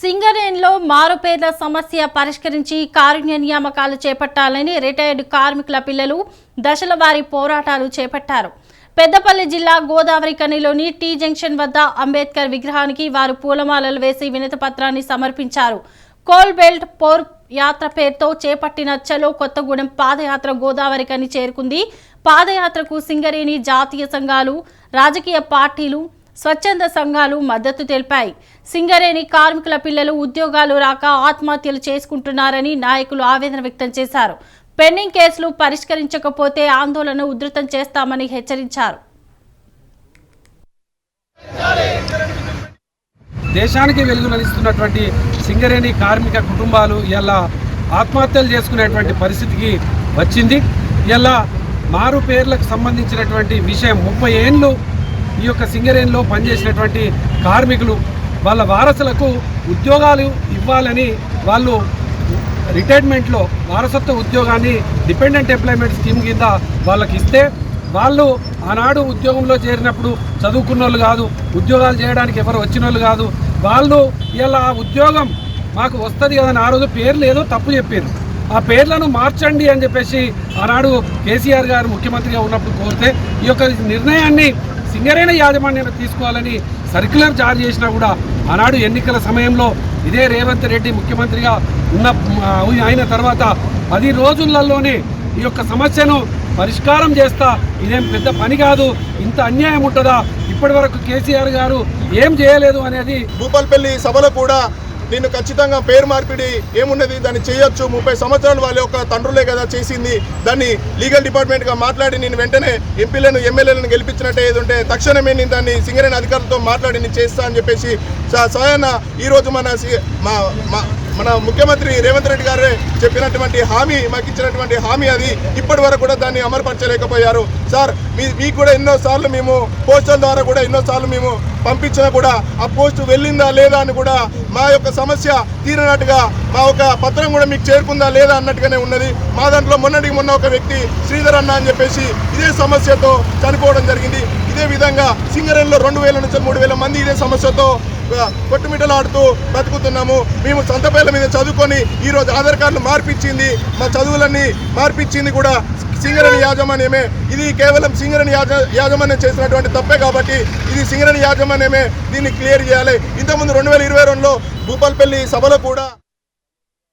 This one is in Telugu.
సింగరేణిలో మారుపేర్ల సమస్య పరిష్కరించి కారుణ్య నియామకాలు చేపట్టాలని రిటైర్డ్ కార్మికుల పిల్లలు దశల వారి పోరాటాలు చేపట్టారు. పెద్దపల్లి జిల్లా గోదావరి కనిలోని టీ జంక్షన్ వద్ద అంబేద్కర్ విగ్రహానికి వారు పూలమాలలు వేసి వినతిపత్రాన్ని సమర్పించారు. కోల్ బెల్ట్ పోర్ యాత్ర పేరుతో చేపట్టిన చలో కొత్తగూడెం పాదయాత్ర గోదావరి కని చేరుకుంది. పాదయాత్రకు సింగరేణి జాతీయ సంఘాలు రాజకీయ పార్టీలు స్వచ్ఛంద సంఘాలు మద్దతు తెలిపాయి. సింగరేణి కార్మికుల పిల్లలు ఉద్యోగాలు రాక ఆత్మహత్యలు చేసుకుంటున్నారని నాయకులు ఆవేదన వ్యక్తం చేశారు. పెండింగ్ కేసులు పరిష్కరించకపోతే ఆందోళన ఉధృతం చేస్తామని హెచ్చరించారు. దేశానికి వెలుగునిస్తున్నటువంటి సింగరేణి కార్మిక కుటుంబాలు ఇలా ఆత్మహత్యలు చేసుకునేటువంటి పరిస్థితికి వచ్చింది. ఇలా మారు పేర్లకు సంబంధించినటువంటి విషయం ముప్పై ఏండ్లు ఈ యొక్క సింగరేణిలో పనిచేసినటువంటి కార్మికులు వాళ్ళ వారసులకు ఉద్యోగాలు ఇవ్వాలని వాళ్ళు రిటైర్మెంట్లో వారసత్వ ఉద్యోగాన్ని డిపెండెంట్ ఎంప్లాయ్మెంట్ స్కీమ్ కింద వాళ్ళకి ఇస్తే వాళ్ళు ఆనాడు ఉద్యోగంలో చేరినప్పుడు చదువుకున్న వాళ్ళు కాదు ఉద్యోగాలు చేయడానికి ఎవరు వచ్చిన వాళ్ళు కాదు వాళ్ళు ఇలా ఆ ఉద్యోగం మాకు వస్తుంది కదని ఆ రోజు పేర్లు ఏదో తప్పు చెప్పారు ఆ పేర్లను మార్చండి అని చెప్పేసి ఆనాడు కేసీఆర్ గారు ముఖ్యమంత్రిగా ఉన్నప్పుడు కోరితే ఈ యొక్క నిర్ణయాన్ని సింగరేణ యాజమాన్యాన్ని తీసుకోవాలని సర్క్యులర్ జారీ చేసినా కూడా ఆనాడు ఎన్నికల సమయంలో ఇదే రేవంత్ రెడ్డి ముఖ్యమంత్రిగా ఉన్న అయిన తర్వాత పది రోజులలోనే ఈ యొక్క సమస్యను పరిష్కారం చేస్తా ఇదేం పెద్ద పని కాదు ఇంత అన్యాయం ఉంటుందా? ఇప్పటి వరకు కేసీఆర్ గారు ఏం చేయలేదు అనేది భూపాల్పల్లి సభలో కూడా నేను ఖచ్చితంగా పేరు మార్పిడి ఏమున్నది? దాన్ని చేయొచ్చు. ముప్పై సంవత్సరాలు వాళ్ళ యొక్క తండ్రులే కదా చేసింది. దాన్ని లీగల్ డిపార్ట్మెంట్గా మాట్లాడి నేను వెంటనే ఎంపీలను ఎమ్మెల్యేలను గెలిపించినట్టే ఏది ఉంటే తక్షణమే నేను దాన్ని సింగరేణి అధికారులతో మాట్లాడి నేను చేస్తా అని చెప్పేసి స- స్వయాన ఈరోజు మన సి- మా మా- మన ముఖ్యమంత్రి రేవంత్ రెడ్డి గారే చెప్పినటువంటి హామీ మాకు ఇచ్చినటువంటి హామీ అది. ఇప్పటి వరకు కూడా దాన్ని అమలుపరచలేకపోయారు. సార్ మీ మీకు కూడా ఎన్నోసార్లు మేము పోస్టల్ ద్వారా కూడా ఎన్నో సార్లు మేము పంపించినా కూడా ఆ పోస్ట్ వెళ్ళిందా లేదా అని కూడా మా యొక్క సమస్య తీరినట్టుగా మా ఒక పత్రం కూడా మీకు చేరుకుందా లేదా అన్నట్టుగానే ఉన్నది. మా దాంట్లో మొన్నటికి మొన్న ఒక వ్యక్తి శ్రీధర్ అన్న అని చెప్పేసి ఇదే సమస్యతో చనిపోవడం జరిగింది. ఇదే విధంగా సింగరేణిలో రెండు వేల నుంచి మూడు వేల మంది ఇదే సమస్యతో కొట్టుమిటలాడుతూ కొట్టుమిట్టలాడుతూ బతుకుతున్నాము. మేము సొంత మీద చదువుకొని ఈరోజు ఆధార్ కార్డులు మార్పిచ్చింది. మా చదువులన్నీ మార్పిచ్చింది కూడా సింగరణి యాజమాన్యమే. ఇది కేవలం సింగరణి యాజ యాజమాన్యం చేసినటువంటి తప్పే కాబట్టి ఇది సింగరణి యాజమాన్యమే దీన్ని క్లియర్ చేయాలి. ఇంతకుముందు రెండు వేల ఇరవై రెండులో భూపాల్పల్లి సభలో కూడా